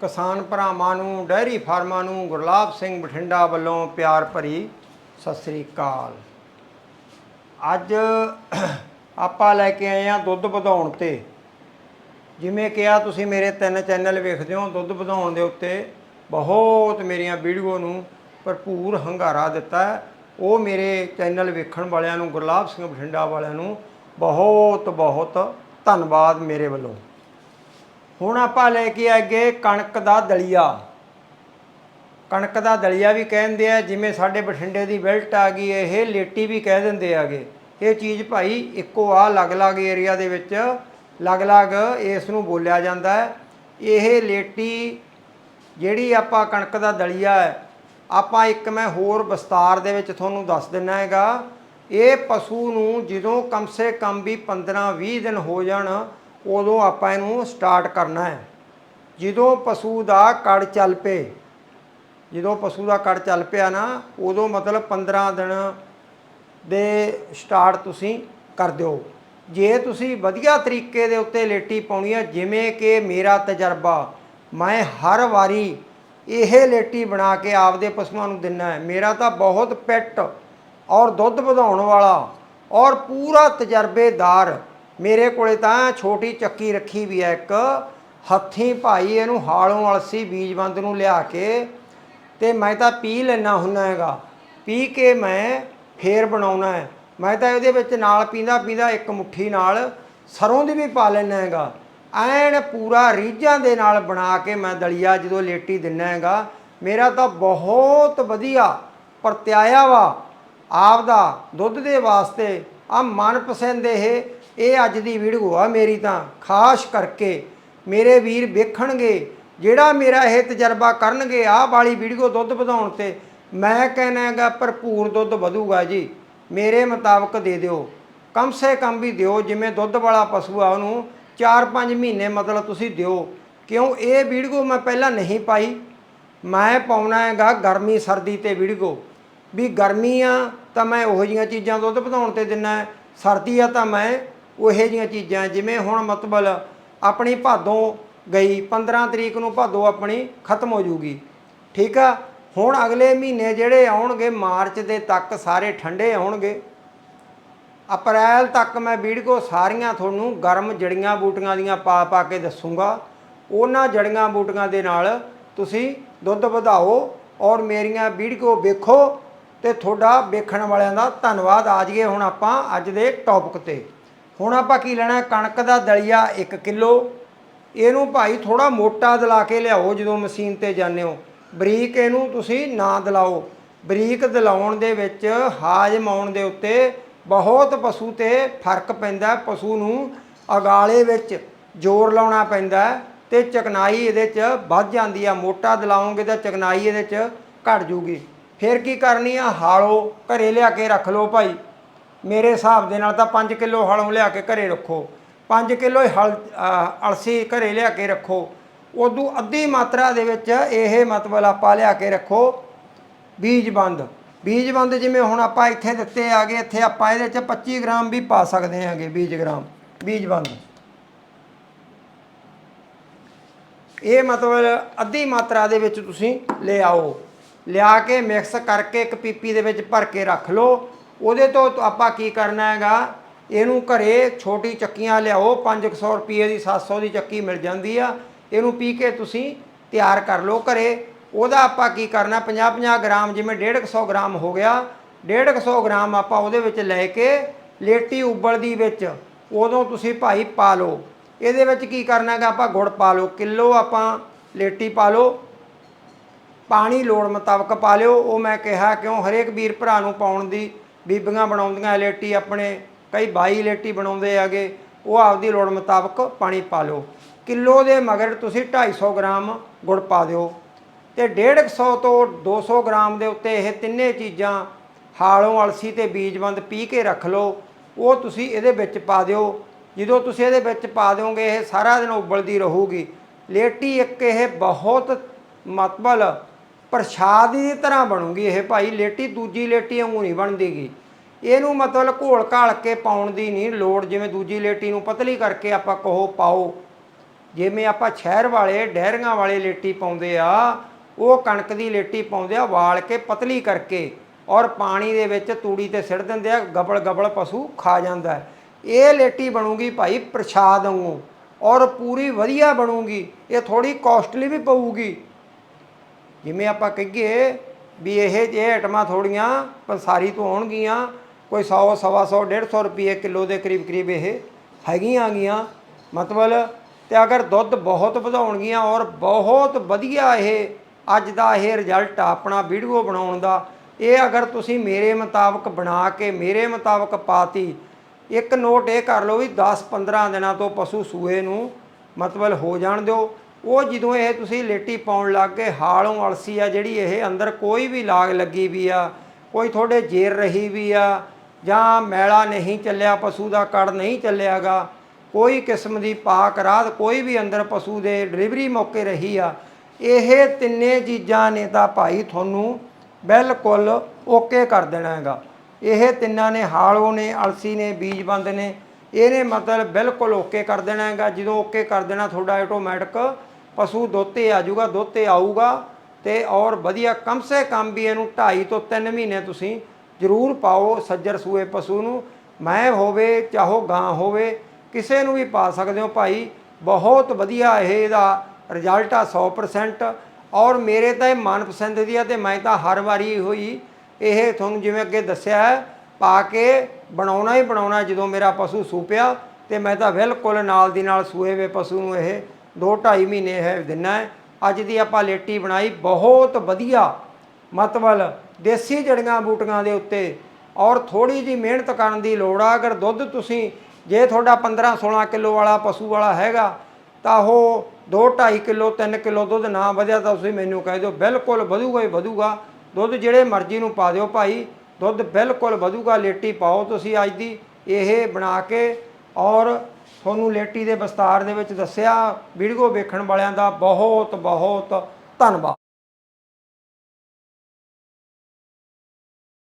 ਕਿਸਾਨ ਭਰਾਵਾਂ ਨੂੰ ਡੈਰੀ ਫਾਰਮਾਂ ਨੂੰ ਗੁਰਲਾਬ ਸਿੰਘ ਬਠਿੰਡਾ ਵੱਲੋਂ ਪਿਆਰ ਭਰੀ ਸਤਿ ਸ੍ਰੀ ਅਕਾਲ। ਅੱਜ ਆਪਾਂ ਲੈ ਕੇ ਆਏ ਆ ਦੁੱਧ ਵਧਾਉਣ ਤੇ। ਜਿਵੇਂ ਕਿਹਾ ਤੁਸੀਂ ਮੇਰੇ ਤਿੰਨ ਚੈਨਲ ਵੇਖਦੇ ਹੋ, ਦੁੱਧ ਵਧਾਉਣ ਦੇ ਉੱਤੇ ਬਹੁਤ ਮੇਰੀਆਂ ਵੀਡੀਓ ਨੂੰ ਭਰਪੂਰ ਹੰਗਾਰਾ ਦਿੱਤਾ ਉਹ ਮੇਰੇ ਚੈਨਲ ਵੇਖਣ ਵਾਲਿਆਂ ਨੂੰ ਗੁਰਲਾਬ ਸਿੰਘ ਬਠਿੰਡਾ ਵਾਲਿਆਂ ਨੂੰ ਬਹੁਤ ਬਹੁਤ ਧੰਨਵਾਦ ਮੇਰੇ ਵੱਲੋਂ। ਹੁਣ ਆਪਾਂ ਲੈ ਕੇ ਆਗੇ ਕਣਕ ਦਾ ਦਲੀਆ। ਕਣਕ ਦਾ ਦਲੀਆ ਵੀ ਕਹਿੰਦੇ ਆ, ਜਿਵੇਂ ਸਾਡੇ ਬਠਿੰਡੇ ਦੀ ਬਿਲਟ ਆ ਗਈ, ਇਹ ਲੇਟੀ ਵੀ ਕਹਿ ਦਿੰਦੇ ਆਗੇ। ਇਹ ਚੀਜ਼ ਭਾਈ ਇੱਕੋ ਆ ਅਲੱਗ-ਅਲੱਗ ਏਰੀਆ ਦੇ ਵਿੱਚ, ਅਲੱਗ-ਅਲੱਗ ਇਸ ਨੂੰ ਬੋਲਿਆ ਜਾਂਦਾ ਹੈ। ਇਹ ਲੇਟੀ ਜਿਹੜੀ ਆਪਾਂ ਕਣਕ ਦਾ ਦਲੀਆ ਹੈ, ਆਪਾਂ ਇੱਕ ਮੈਂ ਹੋਰ ਵਿਸਤਾਰ ਦੇ ਵਿੱਚ ਤੁਹਾਨੂੰ ਦੱਸ ਦਿੰਨਾ ਹੈਗਾ। ਇਹ ਪਸ਼ੂ ਨੂੰ ਜਦੋਂ ਕਮ ਸੇ ਕਮ ਵੀ 15-20 ਦਿਨ ਹੋ ਜਾਣ ਉਦੋਂ ਆਪਾਂ ਇਹਨੂੰ ਸਟਾਰਟ ਕਰਨਾ ਹੈ। ਜਦੋਂ ਪਸ਼ੂ ਦਾ ਕੜ ਚੱਲ ਪਏ, ਜਦੋਂ ਪਸ਼ੂ ਦਾ ਕੜ ਚੱਲ ਪਿਆ ਨਾ, ਉਦੋਂ ਮਤਲਬ 15 ਦਿਨ ਦੇ ਸਟਾਰਟ ਤੁਸੀਂ ਕਰ ਦਿਓ। ਜੇ ਤੁਸੀਂ ਵਧੀਆ ਤਰੀਕੇ ਦੇ ਉੱਤੇ ਲੇਟੀ ਪਾਉਣੀ ਹੈ ਜਿਵੇਂ ਕਿ ਮੇਰਾ ਤਜਰਬਾ, ਮੈਂ ਹਰ ਵਾਰੀ ਇਹ ਲੇਟੀ ਬਣਾ ਕੇ ਆਪਦੇ ਪਸ਼ੂਆਂ ਨੂੰ ਦਿੰਨਾ ਹੈ। ਮੇਰਾ ਤਾਂ ਬਹੁਤ ਪਿੱਟ ਔਰ ਦੁੱਧ ਵਧਾਉਣ ਵਾਲਾ ਔਰ ਪੂਰਾ ਤਜਰਬੇਦਾਰ ਮੇਰੇ ਕੋਲੇ ਤਾਂ ਛੋਟੀ ਚੱਕੀ ਰੱਖੀ ਵੀ ਹੈ ਇੱਕ। ਹੱਥੀਂ ਭਾਈ ਇਹਨੂੰ ਹਾਲੋਂ ਅਲਸੀ ਬੀਜਵੰਦ ਨੂੰ ਲਿਆ ਕੇ ਤੇ ਮੈਂ ਤਾਂ ਪੀ ਲੈਣਾ ਹੁੰਦਾ ਹੈਗਾ। ਪੀ ਕੇ ਮੈਂ ਫੇਰ ਬਣਾਉਣਾ ਹੈ। ਮੈਂ ਤਾਂ ਇਹਦੇ ਵਿੱਚ ਨਾਲ ਪੀਂਦਾ ਪੀਂਦਾ ਇੱਕ ਮੁੱਠੀ ਨਾਲ ਸਰੋਂ ਦੀ ਵੀ ਪਾ ਲੈਣਾ ਹੈਗਾ। ਐਨ ਪੂਰਾ ਰੀਝਾਂ ਦੇ ਨਾਲ ਬਣਾ ਕੇ ਮੈਂ ਦਲੀਆ ਜਦੋਂ ਲੇਟੀ ਦਿੰਨਾ ਹੈਗਾ। ਮੇਰਾ ਤਾਂ ਬਹੁਤ ਵਧੀਆ ਪਰਤਿਆਇਆ ਵਾ। ਆਪ ਦਾ ਦੁੱਧ ਦੇ ਵਾਸਤੇ ਆ ਮਨਪਸੰਦ ਇਹ ਇਹ ਅੱਜ ਦੀ ਵੀਡੀਓ ਆ ਮੇਰੀ ਤਾਂ। ਖਾਸ ਕਰਕੇ ਮੇਰੇ ਵੀਰ ਵੇਖਣਗੇ, ਜਿਹੜਾ ਮੇਰਾ ਇਹ ਤਜਰਬਾ ਕਰਨਗੇ, ਆਹ ਵਾਲੀ ਵੀਡੀਓ ਦੁੱਧ ਵਧਾਉਣ ਤੇ, ਮੈਂ ਕਹਿੰਦਾ ਹੈਗਾ ਭਰਪੂਰ ਦੁੱਧ ਵਧੂਗਾ ਜੀ। ਮੇਰੇ ਮੁਤਾਬਕ ਦੇ ਦਿਓ। ਕਮ ਸੇ ਕਮ ਵੀ ਦਿਓ, ਜਿਵੇਂ ਦੁੱਧ ਵਾਲਾ ਪਸ਼ੂ ਆ ਉਹਨੂੰ 4-5 ਮਹੀਨੇ ਮਤਲਬ ਤੁਸੀਂ ਦਿਓ। ਕਿਉਂ? ਇਹ ਵੀਡੀਓ ਮੈਂ ਪਹਿਲਾਂ ਨਹੀਂ ਪਾਈ। ਮੈਂ ਪਾਉਣਾ ਹੈਗਾ ਗਰਮੀ ਸਰਦੀ ਤੇ ਵੀਡੀਓ ਵੀ ਗਰਮੀ ਆ ਤਾਂ ਮੈਂ ਉਹੋ ਜੀਆਂ ਚੀਜ਼ਾਂ ਦੁੱਧ ਵਧਾਉਣ ਤੇ ਦਿੰਨਾ। ਸਰਦੀ ਆ ਤਾਂ ਮੈਂ ਉਹੋ ਜੀਆਂ ਚੀਜ਼ਾਂ, ਜਿਵੇਂ ਹੁਣ ਮਤਲਬ ਆਪਣੀ ਭਾਦੋਂ ਗਈ 15 ਤਰੀਕ ਨੂੰ ਭਾਦੋਂ ਆਪਣੀ ਖਤਮ ਹੋ ਜੂਗੀ। ਠੀਕ ਆ? ਹੁਣ ਅਗਲੇ ਮਹੀਨੇ ਜਿਹੜੇ ਆਉਣਗੇ, ਮਾਰਚ ਦੇ ਤੱਕ ਸਾਰੇ ਠੰਡੇ ਆਉਣਗੇ। ਅਪ੍ਰੈਲ ਤੱਕ ਮੈਂ ਵੀਡੀਓ ਸਾਰੀਆਂ ਤੁਹਾਨੂੰ ਗਰਮ ਜੜੀਆਂ ਬੂਟੀਆਂ ਦੀਆਂ ਪਾ ਪਾ ਕੇ ਦੱਸੂਗਾ। ਉਹਨਾਂ ਜੜੀਆਂ ਬੂਟੀਆਂ ਦੇ ਨਾਲ ਤੁਸੀਂ ਦੁੱਧ ਵਧਾਓ ਔਰ ਮੇਰੀਆਂ ਵੀਡੀਓ ਵੇਖੋ ਤੇ ਤੁਹਾਡਾ ਵੇਖਣ ਵਾਲਿਆਂ ਦਾ ਧੰਨਵਾਦ। ਆ ਜਾਈਏ ਹੁਣ ਆਪਾਂ ਅੱਜ ਦੇ ਟੌਪਿਕ ਤੇ। ਹੁਣ ਆਪਾਂ ਕੀ ਲੈਣਾ? ਕਣਕ ਦਾ ਦਲੀਆ 1 ਕਿਲੋ। ਇਹਨੂੰ ਭਾਈ ਥੋੜਾ ਮੋਟਾ ਦਲਾ ਕੇ ਲਿਆਓ ਜਦੋਂ ਮਸ਼ੀਨ ਤੇ ਜਾਂਦੇ ਹੋ। ਬਰੀਕ ਇਹਨੂੰ ਤੁਸੀਂ ਨਾ ਦਲਾਓ। ਬਰੀਕ ਦਲਾਉਣ ਦੇ ਵਿੱਚ ਹਾਜ਼ਮ ਆਉਣ ਦੇ ਉੱਤੇ ਬਹੁਤ ਪਸ਼ੂ ਤੇ ਫ਼ਰਕ ਪੈਂਦਾ ਪਸ਼ੂ ਨੂੰ ਅਗਾਲੇ ਵਿੱਚ ਜ਼ੋਰ ਲਾਉਣਾ ਪੈਂਦਾ ਹੈ ਤੇ ਚਕਨਾਈ ਇਹਦੇ 'ਚ ਵੱਧ ਜਾਂਦੀ ਆ। ਮੋਟਾ ਦਲਾਉਂਗੇ ਤਾਂ ਚਕਨਾਈ ਇਹਦੇ 'ਚ ਘਟ ਜੂਗੀ। ਫਿਰ ਕੀ ਕਰਨੀ ਆ? ਹਾਲੋ ਘਰੇ ਲਿਆ ਕੇ ਰੱਖ ਲਓ ਭਾਈ। ਮੇਰੇ ਹਿਸਾਬ ਦੇ ਨਾਲ ਤਾਂ 5 ਕਿਲੋ ਹਲੋਂ ਲਿਆ ਕੇ ਘਰੇ ਰੱਖੋ। 5 ਕਿਲੋ ਹਲ ਅਲਸੀ ਘਰੇ ਲਿਆ ਕੇ ਰੱਖੋ। ਉਦੋਂ ਅੱਧੀ ਮਾਤਰਾ ਦੇ ਵਿੱਚ ਇਹ ਮਤਲਬ ਆਪਾਂ ਲਿਆ ਕੇ ਰੱਖੋ। ਬੀਜ ਬੀਜਬੰਦ ਬੀਜਬੰਦ ਜਿਵੇਂ ਹੁਣ ਆਪਾਂ ਇੱਥੇ ਦਿੱਤੇ ਆਗੇ ਇੱਥੇ ਆਪਾਂ ਇਹਦੇ ਚ 25 ਗ੍ਰਾਮ ਵੀ ਪਾ ਸਕਦੇ ਹਾਂਗੇ ਬੀਜ ਗ੍ਰਾਮ, ਬੀਜ ਬੰਦ। ਇਹ ਮਤਲਬ ਅੱਧੀ ਮਾਤਰਾ ਦੇ ਵਿੱਚ ਤੁਸੀਂ ਲੈ ਆਓ। ਲਿਆ ਕੇ ਮਿਕਸ ਕਰਕੇ ਇੱਕ ਪੀਪੀ ਦੇ ਵਿੱਚ ਭਰ ਕੇ ਰੱਖ ਲਓ। ਉਹਦੇ ਤੋਂ ਆਪਾਂ ਕੀ ਕਰਨਾ ਹੈਗਾ? ਇਹਨੂੰ ਘਰੇ ਛੋਟੀ ਚੱਕੀਆਂ ਲਿਆਓ 500 ਰੁਪਏ ਦੀ 700 ਦੀ ਚੱਕੀ ਮਿਲ ਜਾਂਦੀ ਆ। ਇਹਨੂੰ ਪੀ ਕੇ ਤੁਸੀਂ ਤਿਆਰ ਕਰ ਲਓ ਘਰੇ। ਉਹਦਾ ਆਪਾਂ ਕੀ ਕਰਨਾ? 50-50 ਗ੍ਰਾਮ, ਜਿਵੇਂ 150 ਗ੍ਰਾਮ ਹੋ ਗਿਆ 150 ਗ੍ਰਾਮ ਆਪਾਂ ਉਹਦੇ ਵਿੱਚ ਲੈ ਕੇ ਲੇਟੀ ਉਬਲਦੀ ਵਿੱਚ ਉਦੋਂ ਤੁਸੀਂ ਭਾਈ ਪਾ ਲਓ। ਇਹਦੇ ਵਿੱਚ ਕੀ ਕਰਨਾ ਹੈਗਾ? ਆਪਾਂ ਗੁੜ ਪਾ ਲਓ, ਕਿਲੋ ਆਪਾਂ ਲੇਟੀ ਪਾ ਲਓ। ਪਾਣੀ ਲੋੜ ਮੁਤਾਬਕ ਪਾ ਲਿਓ। ਉਹ ਮੈਂ ਕਿਹਾ, ਕਿਉਂ? ਹਰੇਕ ਵੀਰ ਭਰਾ ਨੂੰ ਪਾਉਣ ਦੀ ਬੀਬੀਆਂ ਬਣਾਉਂਦੀਆਂ ਲੇਟੀ ਆਪਣੇ, ਕਈ ਬਾਈ ਲੇਟੀ ਬਣਾਉਂਦੇ ਆਗੇ ਉਹ ਆਪਦੀ ਲੋੜ ਮੁਤਾਬਕ ਪਾਣੀ ਪਾ ਲਓ। ਕਿਲੋ ਦੇ ਮਗਰ ਤੁਸੀਂ 250 ਗ੍ਰਾਮ ਗੁੜ ਪਾ ਦਿਓ ਤੇ 150 ਤੋਂ 200 ਗ੍ਰਾਮ ਦੇ ਉੱਤੇ ਇਹ ਤਿੰਨੇ ਚੀਜ਼ਾਂ ਹਾਲੋਂ ਅਲਸੀ ਤੇ ਬੀਜਵੰਦ ਪੀ ਕੇ ਰੱਖ ਲਓ। ਉਹ ਤੁਸੀਂ ਇਹਦੇ ਵਿੱਚ ਪਾ ਦਿਓ। ਜਦੋਂ ਤੁਸੀਂ ਇਹਦੇ ਵਿੱਚ ਪਾ ਦਿਓਗੇ, ਇਹ ਸਾਰਾ ਦਿਨ ਉਬਲਦੀ ਰਹੂਗੀ। ਲੇਟੀ ਇੱਕ ਇਹ ਬਹੁਤ ਮਤਬਲ ਪ੍ਰਸ਼ਾਦ ਦੀ ਤਰ੍ਹਾਂ ਬਣੂਗੀ ਇਹ ਭਾਈ, ਲੇਟੀ ਦੂਜੀ ਲੇਟੀ ਵਾਂਗੂ ਨਹੀਂ ਬਣਦੀਗੀ। ਇਹਨੂੰ ਮਤਲਬ ਘੋਲ ਘਾਲ ਕੇ ਪਾਉਣ ਦੀ ਨਹੀਂ ਲੋੜ, ਜਿਵੇਂ ਦੂਜੀ ਲੇਟੀ ਨੂੰ ਪਤਲੀ ਕਰਕੇ ਆਪਾਂ ਕਹੋ ਪਾਓ। ਜਿਵੇਂ ਆਪਾਂ ਸ਼ਹਿਰ ਵਾਲੇ, ਡਹਿਰੀਆਂ ਵਾਲੇ ਲੇਟੀ ਪਾਉਂਦੇ ਆ, ਉਹ ਕਣਕ ਦੀ ਲੇਟੀ ਪਾਉਂਦੇ ਆ, ਵਾਲ ਕੇ ਪਤਲੀ ਕਰਕੇ ਔਰ ਪਾਣੀ ਦੇ ਵਿੱਚ ਤੂੜੀ ਤੇ ਸਿੜ ਦਿੰਦੇ ਆ, ਗਬਲ ਗਬਲ ਪਸ਼ੂ ਖਾ ਜਾਂਦਾ ਇਹ ਲੇਟੀ ਬਣੂਗੀ ਭਾਈ ਪ੍ਰਸ਼ਾਦ ਵਾਂਗੂ ਔਰ ਪੂਰੀ ਵਧੀਆ ਬਣੂਗੀ, ਇਹ ਥੋੜੀ ਕਾਸਟਲੀ ਵੀ ਪਊਗੀ। ਜਿਵੇਂ ਆਪਾਂ ਕਹੀਏ ਵੀ ਇਹ ਇਹ ਆਈਟਮਾਂ ਥੋੜੀਆਂ ਪੰਸਾਰੀ ਤੋਂ ਆਉਣਗੀਆਂ, ਕੋਈ 100 ਸਵਾ 100 150 ਰੁਪਏ ਕਿਲੋ ਦੇ ਕਰੀਬ ਕਰੀਬ ਇਹ ਹੈਗੀਆਂ ਗੀਆਂ ਮਤਲਬ ਤੇ ਅਗਰ ਦੁੱਧ ਬਹੁਤ ਵਧਾਉਣਗੀਆਂ ਔਰ ਬਹੁਤ ਵਧੀਆ ਇਹ ਅੱਜ ਦਾ ਇਹ ਰਿਜ਼ਲਟ ਆ ਆਪਣਾ ਵੀਡੀਓ ਬਣਾਉਣ ਦਾ, ਇਹ ਅਗਰ ਤੁਸੀਂ ਮੇਰੇ ਮੁਤਾਬਕ ਬਣਾ ਕੇ ਮੇਰੇ ਮੁਤਾਬਕ ਪਾਤੀ, ਇੱਕ ਨੋਟ ਇਹ ਕਰ ਲਓ ਵੀ 10-15 ਦਿਨਾਂ ਤੋਂ ਪਸ਼ੂ ਸੂਏ ਨੂੰ ਮਤਲਬ ਹੋ ਜਾਣ ਦਿਓ। ਉਹ ਜਦੋਂ ਇਹ ਤੁਸੀਂ ਲੇਟੀ ਪਾਉਣ ਲੱਗ ਗਏ, ਹਾਲੋਂ ਅਲਸੀ ਆ ਜਿਹੜੀ ਇਹ ਅੰਦਰ ਕੋਈ ਵੀ ਲਾਗ ਲੱਗੀ ਵੀ ਆ, ਕੋਈ ਤੁਹਾਡੇ ਜੇਰ ਰਹੀ ਵੀ ਆ, ਜਾਂ ਮੈਲਾ ਨਹੀਂ ਚੱਲਿਆ, ਪਸ਼ੂ ਦਾ ਕੜ ਨਹੀਂ ਚੱਲਿਆਗਾ, ਕੋਈ ਕਿਸਮ ਦੀ ਪਾਕ ਰਾਤ ਕੋਈ ਵੀ ਅੰਦਰ ਪਸ਼ੂ ਦੇ ਡਿਲੀਵਰੀ ਮੌਕੇ ਰਹੀ ਆ, ਇਹ ਤਿੰਨੇ ਚੀਜ਼ਾਂ ਨੇ ਤਾਂ ਭਾਈ ਤੁਹਾਨੂੰ ਬਿਲਕੁਲ ਓਕੇ ਕਰ ਦੇਣਾ ਹੈਗਾ ਇਹ ਤਿੰਨਾਂ ਨੇ, ਹਾਲੋ ਨੇ, ਅਲਸੀ ਨੇ, ਬੀਜਬੰਦ ਨੇ, ਇਹਨੇ ਮਤਲਬ ਬਿਲਕੁਲ ਓਕੇ ਕਰ ਦੇਣਾ ਹੈਗਾ ਜਦੋਂ ਓਕੇ ਕਰ ਦੇਣਾ, ਤੁਹਾਡਾ ਆਟੋਮੈਟਿਕ ਪਸ਼ੂ ਦੋਤੇ ਆ ਜਾਊਗਾ ਦੋਤੇ ਆਊਗਾ ਤੇ ਔਰ ਵਧੀਆ ਕਮ ਸੇ ਕਮ ਵੀ ਇਹਨੂੰ 2.5 ਤੋਂ 3 ਮਹੀਨੇ ਤੁਸੀਂ ਜ਼ਰੂਰ ਪਾਓ ਸੱਜਰ ਸੂਏ ਪਸ਼ੂ ਨੂੰ। ਮੈਂ ਹੋਵੇ ਚਾਹੋ ਗਾਂ ਹੋਵੇ ਕਿਸੇ ਨੂੰ ਵੀ ਪਾ ਸਕਦੇ ਹੋ ਭਾਈ। ਬਹੁਤ ਵਧੀਆ ਇਹ ਇਹਦਾ ਰਿਜ਼ਲਟ ਆ 100% ਔਰ ਮੇਰੇ ਤਾਂ ਇਹ ਮਨਪਸੰਦ ਦੀ ਆ ਤੇ ਮੈਂ ਤਾਂ ਹਰ ਵਾਰੀ ਹੋਈ ਇਹ ਤੁਹਾਨੂੰ ਜਿਵੇਂ ਅੱਗੇ ਦੱਸਿਆ ਹੈ, ਪਾ ਕੇ ਬਣਾਉਣਾ ਹੀ ਬਣਾਉਣਾ ਜਦੋਂ ਮੇਰਾ ਪਸ਼ੂ ਸੂਪਿਆ ਤੇ ਮੈਂ ਤਾਂ ਬਿਲਕੁਲ ਨਾਲ ਦੀ ਨਾਲ ਸੂਏ ਵੇ ਪਸ਼ੂ ਨੂੰ ਇਹ 2.5 ਮਹੀਨੇ ਹੈ ਦਿਨਾ ਹੈ। ਅੱਜ ਦੀ ਆਪਾਂ ਲੇਟੀ ਬਣਾਈ, ਬਹੁਤ ਵਧੀਆ। ਮਤਲਬ ਦੇਸੀ ਜੜੀਆਂ ਬੂਟੀਆਂ ਦੇ ਉੱਤੇ। ਔਰ ਥੋੜੀ ਜੀ ਮਿਹਨਤ ਕਰਨ ਦੀ ਲੋੜ ਆ। ਅਗਰ ਦੁੱਧ ਤੁਸੀਂ, ਜੇ ਤੁਹਾਡਾ 15 16 ਕਿਲੋ ਵਾਲਾ ਪਸ਼ੂ ਵਾਲਾ ਹੈਗਾ, ਤਾਂ ਉਹ 2 2.5 ਕਿਲੋ 3 ਕਿਲੋ ਦੁੱਧ ਨਾ ਵਧਿਆ ਤਾਂ ਤੁਸੀਂ ਮੈਨੂੰ ਕਹਿ ਦਿਓ, ਬਿਲਕੁਲ ਵਧੂਗਾ ਹੀ ਵਧੂਗਾ। ਦੁੱਧ ਜਿਹੜੇ ਮਰਜ਼ੀ ਨੂੰ ਪਾ ਦਿਓ ਭਾਈ, ਦੁੱਧ ਬਿਲਕੁਲ ਵਧੂਗਾ। ਲੇਟੀ ਪਾਓ ਤੁਸੀਂ ਅੱਜ ਦੀ। ਇਹ ਬਣਾ ਕੇ ਔਰ ਤੁਹਾਨੂੰ ਲੇਟੀ ਦੇ ਵਿਸਤਾਰ ਦੇ ਵਿੱਚ ਦੱਸਿਆ। ਵੀਡੀਓ ਵੇਖਣ ਵਾਲਿਆਂ ਦਾ ਬਹੁਤ ਬਹੁਤ ਧੰਨਵਾਦ।